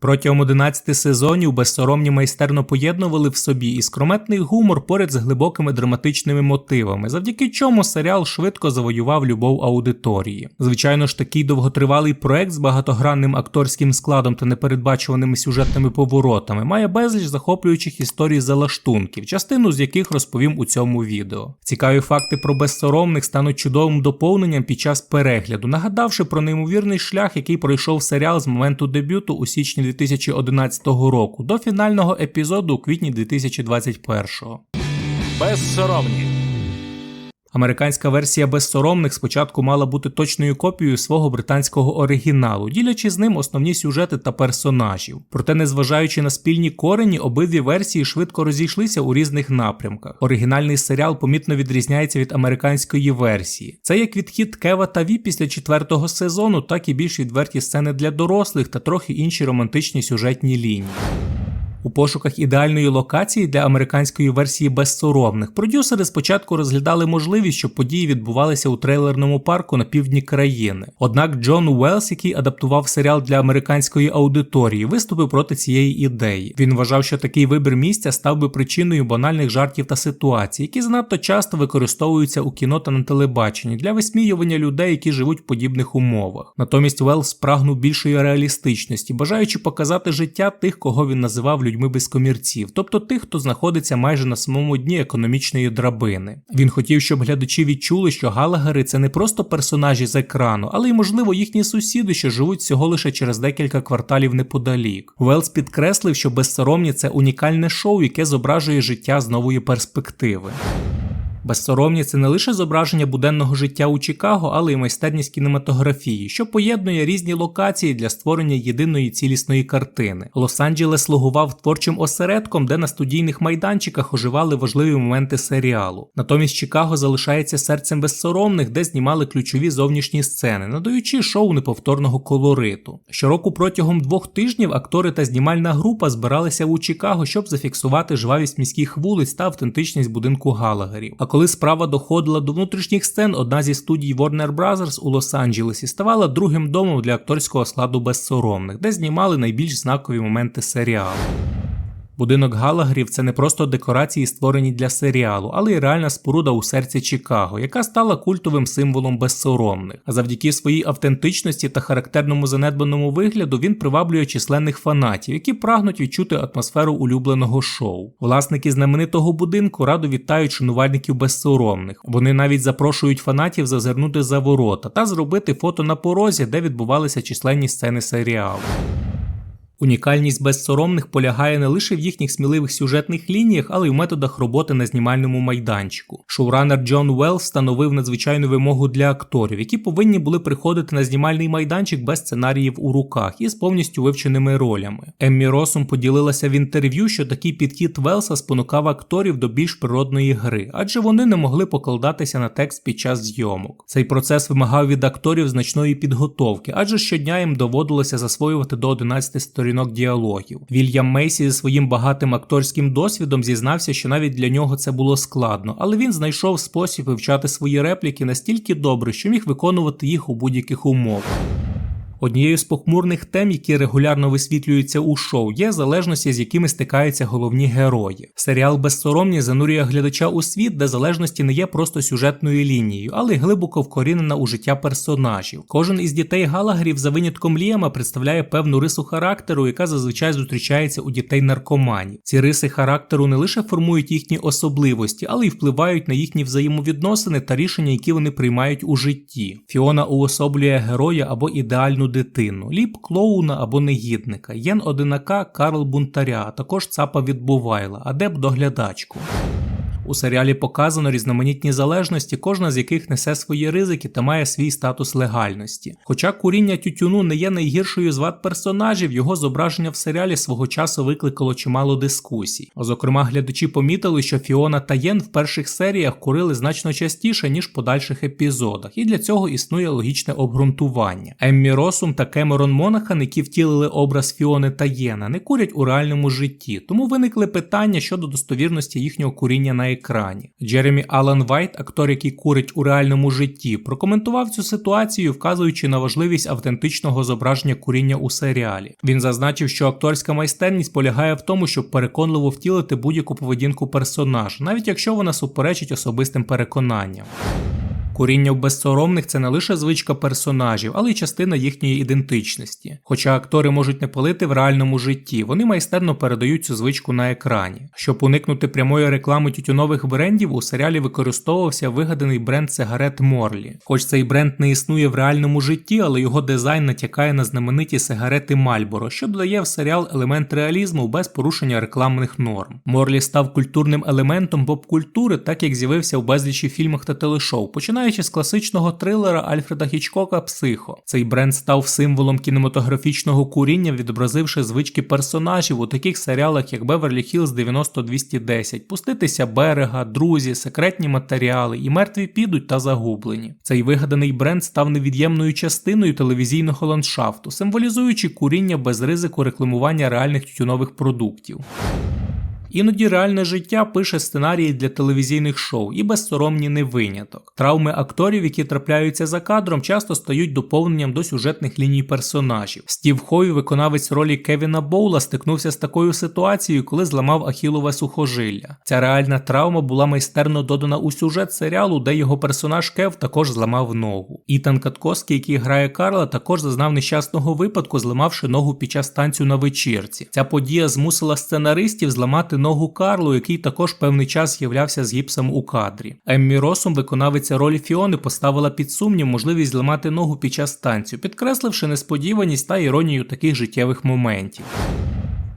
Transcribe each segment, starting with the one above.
Протягом 11 сезонів безсоромні майстерно поєднували в собі іскрометний гумор поряд з глибокими драматичними мотивами, завдяки чому серіал швидко завоював любов аудиторії. Звичайно ж, такий довготривалий проект з багатогранним акторським складом та непередбачуваними сюжетними поворотами має безліч захоплюючих історій залаштунків, частину з яких розповім у цьому відео. Цікаві факти про безсоромних стануть чудовим доповненням під час перегляду, нагадавши про неймовірний шлях, який пройшов серіал з моменту дебюту у січні 2011 року до фінального епізоду у квітні 2021. Безсоромні. Американська версія безсоромних спочатку мала бути точною копією свого британського оригіналу, ділячи з ним основні сюжети та персонажів. Проте, незважаючи на спільні корені, обидві версії швидко розійшлися у різних напрямках. Оригінальний серіал помітно відрізняється від американської версії. Це як відхід Кева та Ві після четвертого сезону, так і більш відверті сцени для дорослих та трохи інші романтичні сюжетні лінії. У пошуках ідеальної локації для американської версії безсоромних продюсери спочатку розглядали можливість, щоб події відбувалися у трейлерному парку на півдні країни. Однак Джон Уелс, який адаптував серіал для американської аудиторії, виступив проти цієї ідеї. Він вважав, що такий вибір місця став би причиною банальних жартів та ситуацій, які занадто часто використовуються у кіно та на телебаченні для висміювання людей, які живуть в подібних умовах. Натомість Уелс прагнув більшої реалістичності, бажаючи показати життя тих, кого він називав людьми без комірців, тобто тих, хто знаходиться майже на самому дні економічної драбини. Він хотів, щоб глядачі відчули, що Галагери це не просто персонажі з екрану, але й, можливо, їхні сусіди, що живуть всього лише через декілька кварталів неподалік. Велс підкреслив, що безсоромні це унікальне шоу, яке зображує життя з нової перспективи. Безсоромні це не лише зображення буденного життя у Чикаго, але й майстерність кінематографії, що поєднує різні локації для створення єдиної цілісної картини. Лос-Анджелес слугував творчим осередком, де на студійних майданчиках оживали важливі моменти серіалу. Натомість Чикаго залишається серцем безсоромних, де знімали ключові зовнішні сцени, надаючи шоу неповторного колориту. Щороку протягом двох тижнів актори та знімальна група збиралися у Чикаго, щоб зафіксувати жвавість міських вулиць та автентичність будинку Галагерів. А коли справа доходила до внутрішніх сцен, одна зі студій Warner Bros. у Лос-Анджелесі ставала другим домом для акторського складу безсоромних, де знімали найбільш знакові моменти серіалу. Будинок Галагерів це не просто декорації, створені для серіалу, але й реальна споруда у серці Чикаго, яка стала культовим символом безсоромних. А завдяки своїй автентичності та характерному занедбаному вигляду він приваблює численних фанатів, які прагнуть відчути атмосферу улюбленого шоу. Власники знаменитого будинку радо вітають шанувальників безсоромних. Вони навіть запрошують фанатів зазирнути за ворота та зробити фото на порозі, де відбувалися численні сцени серіалу. Унікальність безсоромних полягає не лише в їхніх сміливих сюжетних лініях, але й в методах роботи на знімальному майданчику. Шоуранер Джон Уелл встановив надзвичайну вимогу для акторів, які повинні були приходити на знімальний майданчик без сценаріїв у руках і з повністю вивченими ролями. Еммі Росум поділилася в інтерв'ю, що такий підхід Велса спонукав акторів до більш природної гри, адже вони не могли покладатися на текст під час зйомок. Цей процес вимагав від акторів значної підготовки, адже щодня їм доводилося засвоювати до 11 сторінок діалогів. Вільям Мейсі зі своїм багатим акторським досвідом зізнався, що навіть для нього це було складно, але він знайшов спосіб вивчати свої репліки настільки добре, що міг виконувати їх у будь-яких умовах. Однією з похмурних тем, які регулярно висвітлюються у шоу, є залежності, з якими стикаються головні герої. Серіал безсоромні занурює глядача у світ, де залежності не є просто сюжетною лінією, але глибоко вкорінена у життя персонажів. Кожен із дітей Галагерів за винятком Ліама представляє певну рису характеру, яка зазвичай зустрічається у дітей наркоманів. Ці риси характеру не лише формують їхні особливості, але й впливають на їхні взаємовідносини та рішення, які вони приймають у житті. Фіона уособлює героя або ідеальну дитину, ліп клоуна або негідника, єн одинака Карл Бунтаря, а також цапа відбувайла, адеп доглядачку. У серіалі показано різноманітні залежності, кожна з яких несе свої ризики та має свій статус легальності. Хоча куріння тютюну не є найгіршою з вад персонажів, його зображення в серіалі свого часу викликало чимало дискусій. Зокрема, глядачі помітили, що Фіона та Єн в перших серіях курили значно частіше, ніж в подальших епізодах, і для цього існує логічне обґрунтування. Еммі Росум та Кемерон Монахан, які втілили образ Фіони та Єна, не курять у реальному житті, тому виникли питання щодо достовірності їхнього куріння на екрані. Екрані. Джеремі Алан Вайт, актор, який курить у реальному житті, прокоментував цю ситуацію, вказуючи на важливість автентичного зображення куріння у серіалі. Він зазначив, що акторська майстерність полягає в тому, щоб переконливо втілити будь-яку поведінку персонажа, навіть якщо вона суперечить особистим переконанням. Куріння в безсоромних це не лише звичка персонажів, але й частина їхньої ідентичності. Хоча актори можуть не палити в реальному житті, вони майстерно передають цю звичку на екрані. Щоб уникнути прямої реклами тютюнових брендів, у серіалі використовувався вигаданий бренд сигарет Морлі. Хоч цей бренд не існує в реальному житті, але його дизайн натякає на знамениті сигарети Мальборо, що додає в серіал елемент реалізму без порушення рекламних норм. Морлі став культурним елементом поп-культури, так як з'явився в безлічі фільмах та телешоу, починаючи з класичного трилера Альфреда Хічкока Психо. Цей бренд став символом кінематографічного куріння, відобразивши звички персонажів у таких серіалах, як Беверлі Хілз 90210, Пуститися берега, друзі, секретні матеріали і мертві підуть та загублені. Цей вигаданий бренд став невід'ємною частиною телевізійного ландшафту, символізуючи куріння без ризику рекламування реальних тютюнових продуктів. Іноді реальне життя пише сценарії для телевізійних шоу і безсоромні не виняток. Травми акторів, які трапляються за кадром, часто стають доповненням до сюжетних ліній персонажів. Стів Хой, виконавець ролі Кевіна Боула, стикнувся з такою ситуацією, коли зламав ахілове сухожилля. Ця реальна травма була майстерно додана у сюжет серіалу, де його персонаж Кев також зламав ногу. Ітан Каткоский, який грає Карла, також зазнав нещасного випадку, зламавши ногу під час танцю на вечірці. Ця подія змусила сценаристів зламати ногу Карлу, який також певний час з'являвся з гіпсом у кадрі. Еммі Росом, виконавиця ролі Фіони, поставила під сумнів можливість зламати ногу під час танцю, підкресливши несподіваність та іронію таких життєвих моментів.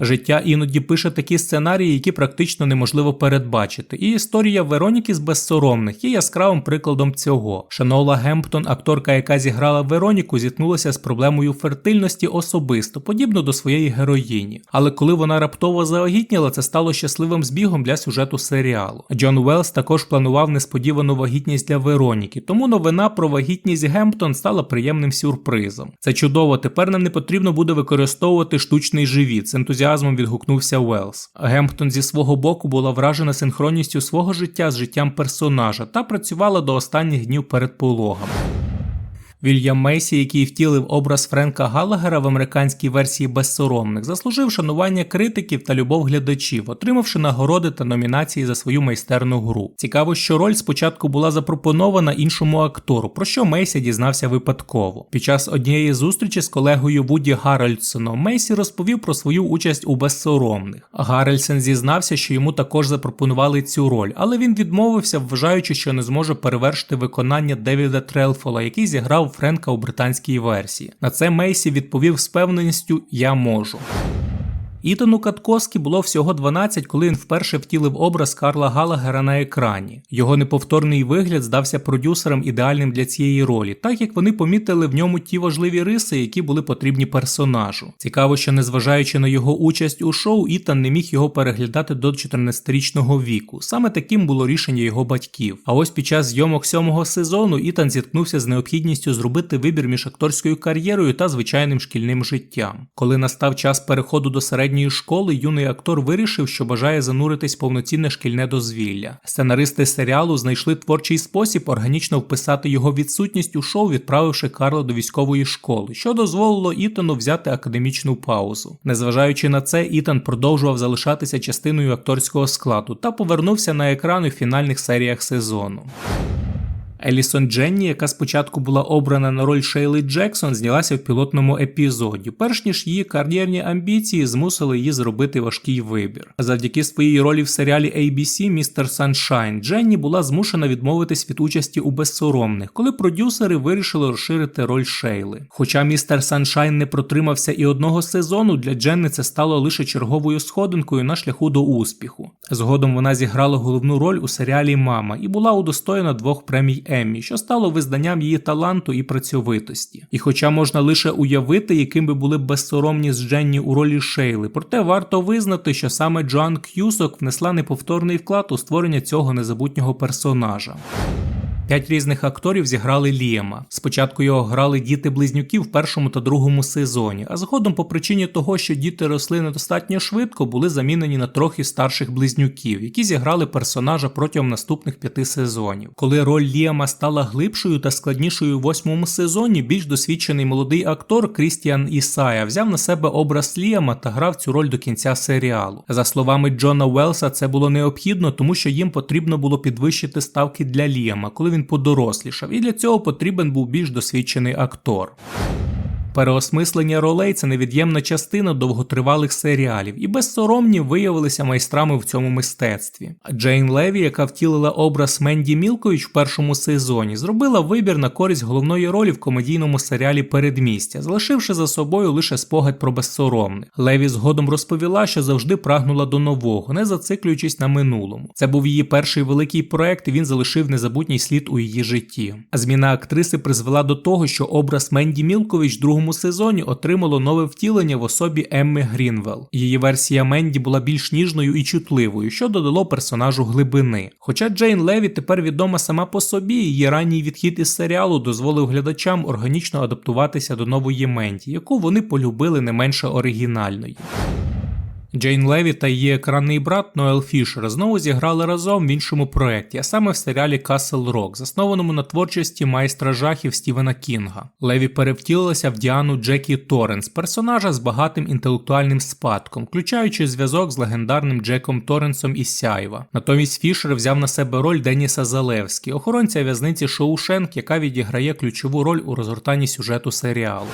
Життя іноді пише такі сценарії, які практично неможливо передбачити, і історія Вероніки з безсоромних є яскравим прикладом цього. Шанола Гемптон, акторка, яка зіграла Вероніку, зіткнулася з проблемою фертильності особисто, подібно до своєї героїні. Але коли вона раптово завагітніла, це стало щасливим збігом для сюжету серіалу. Джон Уелс також планував несподівану вагітність для Вероніки, тому новина про вагітність Гемптон стала приємним сюрпризом. Це чудово, тепер нам не потрібно буде використовувати штучний живіт. З ентузіазмом відгукнувся Уелс. Гемптон зі свого боку була вражена синхронністю свого життя з життям персонажа та працювала до останніх днів перед пологами. Вільям Мейсі, який втілив образ Френка Галагера в американській версії безсоромних, заслужив шанування критиків та любов глядачів, отримавши нагороди та номінації за свою майстерну гру. Цікаво, що роль спочатку була запропонована іншому актору, про що Мейсі дізнався випадково. Під час однієї зустрічі з колегою Вуді Гарольдсоном Мейсі розповів про свою участь у безсоромних. Гарельсен зізнався, що йому також запропонували цю роль, але він відмовився, вважаючи, що не зможе перевершити виконання Девіда Трелфола, який зіграв Френка у британській версії. На це Мейсі відповів з певненістю Я можу. Ітану Каткоскі було всього 12, коли він вперше втілив образ Карла Галагера на екрані. Його неповторний вигляд здався продюсерам ідеальним для цієї ролі, так як вони помітили в ньому ті важливі риси, які були потрібні персонажу. Цікаво, що незважаючи на його участь у шоу, Ітан не міг його переглядати до 14-річного віку. Саме таким було рішення його батьків. А ось під час зйомок сьомого сезону Ітан зіткнувся з необхідністю зробити вибір між акторською кар'єрою та звичайним шкільним життям. Коли настав час переходу до середньої школи, юний актор вирішив, що бажає зануритись в повноцінне шкільне дозвілля. Сценаристи серіалу знайшли творчий спосіб органічно вписати його відсутність у шоу, відправивши Карла до військової школи, що дозволило Ітану взяти академічну паузу. Незважаючи на це, Ітан продовжував залишатися частиною акторського складу та повернувся на екран у фінальних серіях сезону. Елісон Дженні, яка спочатку була обрана на роль Шейли Джексон, знялася в пілотному епізоді, перш ніж її кар'єрні амбіції змусили її зробити важкий вибір. Завдяки своїй ролі в серіалі ABC Містер Саншайн Дженні була змушена відмовитись від участі у безсоромних, коли продюсери вирішили розширити роль Шейли. Хоча містер Саншайн не протримався і одного сезону, для Дженни це стало лише черговою сходинкою на шляху до успіху. Згодом вона зіграла головну роль у серіалі Мама і була удостоєна двох премій Еммі, що стало визнанням її таланту і працьовитості. І хоча можна лише уявити, яким би були безсоромні з Дженні у ролі Шейли, проте варто визнати, що саме Джоан К'юсок внесла неповторний вклад у створення цього незабутнього персонажа. П'ять різних акторів зіграли Ліама. Спочатку його грали діти близнюків в першому та другому сезоні, а згодом, по причині того, що діти росли недостатньо швидко, були замінені на трохи старших близнюків, які зіграли персонажа протягом наступних п'яти сезонів. Коли роль Ліама стала глибшою та складнішою у восьмому сезоні, більш досвідчений молодий актор Крістіан Ісая взяв на себе образ Ліама та грав цю роль до кінця серіалу. За словами Джона Уелса, це було необхідно, тому що їм потрібно було підвищити ставки для Ліама, коли він подорослішав, і для цього потрібен був більш досвідчений актор. Переосмислення ролей це невід'ємна частина довготривалих серіалів, і безсоромні виявилися майстрами в цьому мистецтві. Джейн Леві, яка втілила образ Менді Мілкович в першому сезоні, зробила вибір на користь головної ролі в комедійному серіалі Передмістя, залишивши за собою лише спогад про безсоромних. Леві згодом розповіла, що завжди прагнула до нового, не зациклюючись на минулому. Це був її перший великий проект, і він залишив незабутній слід у її житті. А зміна актриси призвела до того, що образ Менді Мілкович в другому сезоні отримало нове втілення в особі Емми Грінвелл. Її версія Менді була більш ніжною і чутливою, що додало персонажу глибини. Хоча Джейн Леві тепер відома сама по собі, її ранній відхід із серіалу дозволив глядачам органічно адаптуватися до нової Менді, яку вони полюбили не менше оригінальної. Джейн Леві та її екранний брат Ноел Фішер знову зіграли разом в іншому проєкті, а саме в серіалі Castle Rock, заснованому на творчості майстра жахів Стівена Кінга. Леві перевтілилася в Діану Джекі Торренс, персонажа з багатим інтелектуальним спадком, включаючи зв'язок з легендарним Джеком Торренсом із Сяєва. Натомість Фішер взяв на себе роль Деніса Залевський, охоронця в'язниці Шоушенк, яка відіграє ключову роль у розгортанні сюжету серіалу.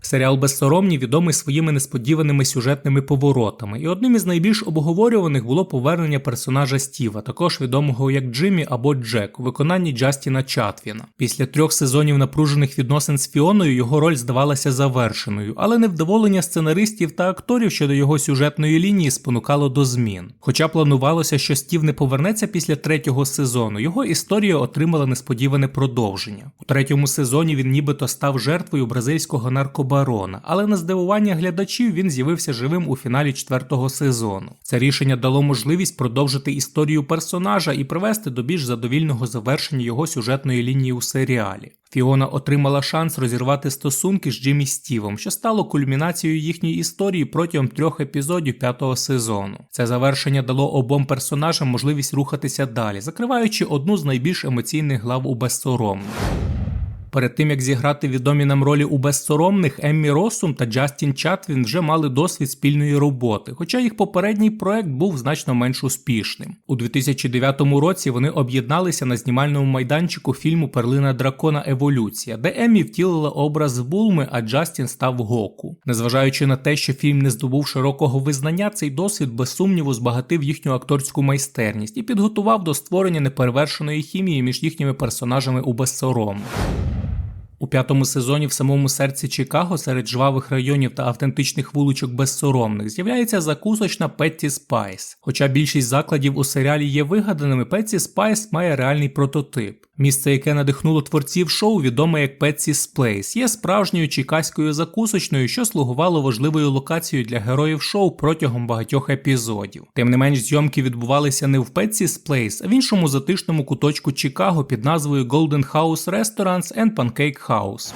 Серіал Безсоромні відомий своїми несподіваними сюжетними поворотами, і одним із найбільш обговорюваних було повернення персонажа Стіва, також відомого як Джиммі або Джек, у виконанні Джастіна Чатвіна. Після трьох сезонів напружених відносин з Фіоною його роль здавалася завершеною, але невдоволення сценаристів та акторів щодо його сюжетної лінії спонукало до змін. Хоча планувалося, що Стів не повернеться після третього сезону, його історія отримала несподіване продовження. У третьому сезоні він нібито став жертвою бразильського наркобарона, але на здивування глядачів він з'явився живим у фіналі четвертого сезону. Це рішення дало можливість продовжити історію персонажа і привести до більш задовільного завершення його сюжетної лінії у серіалі. Фіона отримала шанс розірвати стосунки з Джиммі Стівом, що стало кульмінацією їхньої історії протягом трьох епізодів п'ятого сезону. Це завершення дало обом персонажам можливість рухатися далі, закриваючи одну з найбільш емоційних глав у безсоромних. Перед тим як зіграти відомі нам ролі у безсоромних, Еммі Росум та Джастін Чатвін вже мали досвід спільної роботи, хоча їх попередній проект був значно менш успішним. У 2009 році вони об'єдналися на знімальному майданчику фільму Перлина Дракона Еволюція, де Еммі втілила образ Булми, а Джастін став Гоку. Незважаючи на те, що фільм не здобув широкого визнання, цей досвід без сумніву збагатив їхню акторську майстерність і підготував до створення неперевершеної хімії між їхніми персонажами у безсоромних. У п'ятому сезоні в самому серці Чикаго серед жвавих районів та автентичних вуличок безсоромних з'являється закусочна Петті Спайс. Хоча більшість закладів у серіалі є вигаданими, Петті Спайс має реальний прототип. Місце, яке надихнуло творців шоу, відоме як Петсі's Place, є справжньою чекаською закусочною, що слугувало важливою локацією для героїв шоу протягом багатьох епізодів. Тим не менш, зйомки відбувалися не в Петсі's Place, а в іншому затишному куточку Чикаго під назвою Golden House Restaurants and Pancake House.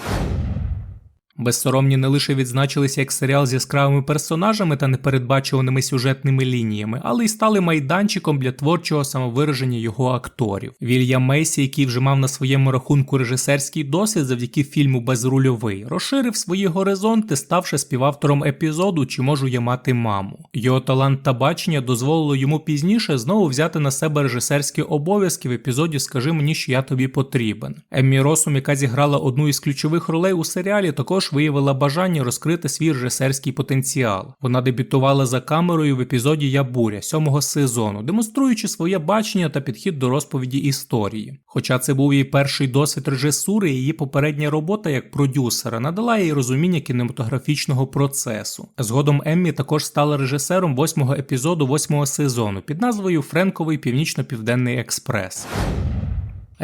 Безсоромні не лише відзначилися як серіал з яскравими персонажами та непередбачуваними сюжетними лініями, але й стали майданчиком для творчого самовираження його акторів. Вільям Мейсі, який вже мав на своєму рахунку режисерський досвід завдяки фільму Безрульовий, розширив свої горизонти, ставши співавтором епізоду Чи можу я мати маму. Його талант та бачення дозволило йому пізніше знову взяти на себе режисерські обов'язки в епізоді Скажи мені, що я тобі потрібен. Еммі Росум, яка зіграла одну із ключових ролей у серіалі, також виявила бажання розкрити свій режисерський потенціал. Вона дебютувала за камерою в епізоді Я буря сьомого сезону, демонструючи своє бачення та підхід до розповіді історії. Хоча це був її перший досвід режисури, її попередня робота як продюсера надала їй розуміння кінематографічного процесу. Згодом Еммі також стала режисером восьмого епізоду восьмого сезону під назвою Френковий Північно-Південний Експрес.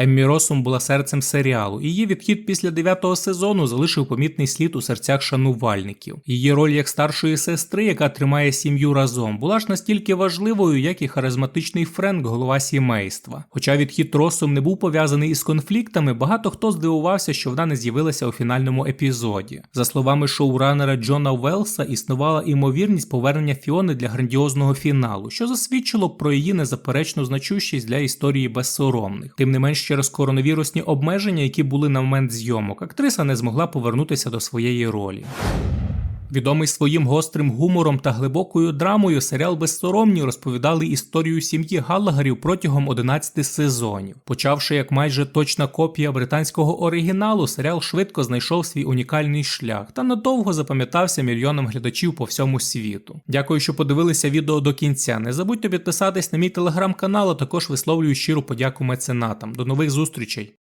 Еммі Росум була серцем серіалу, її відхід після дев'ятого сезону залишив помітний слід у серцях шанувальників. Її роль як старшої сестри, яка тримає сім'ю разом, була ж настільки важливою, як і харизматичний Френк, голова сімейства. Хоча відхід Росум не був пов'язаний із конфліктами, багато хто здивувався, що вона не з'явилася у фінальному епізоді. За словами шоуранера Джона Велса, існувала імовірність повернення Фіони для грандіозного фіналу, що засвідчило про її незаперечну значущість для історії безсоромних. Тим не менш, через коронавірусні обмеження, які були на момент зйомок, актриса не змогла повернутися до своєї ролі. Відомий своїм гострим гумором та глибокою драмою, серіал Безсоромні розповідали історію сім'ї Галлагерів протягом 11 сезонів. Почавши як майже точна копія британського оригіналу, серіал швидко знайшов свій унікальний шлях та надовго запам'ятався мільйонам глядачів по всьому світу. Дякую, що подивилися відео до кінця. Не забудьте підписатись на мій телеграм-канал, а також висловлюю щиру подяку меценатам. До нових зустрічей!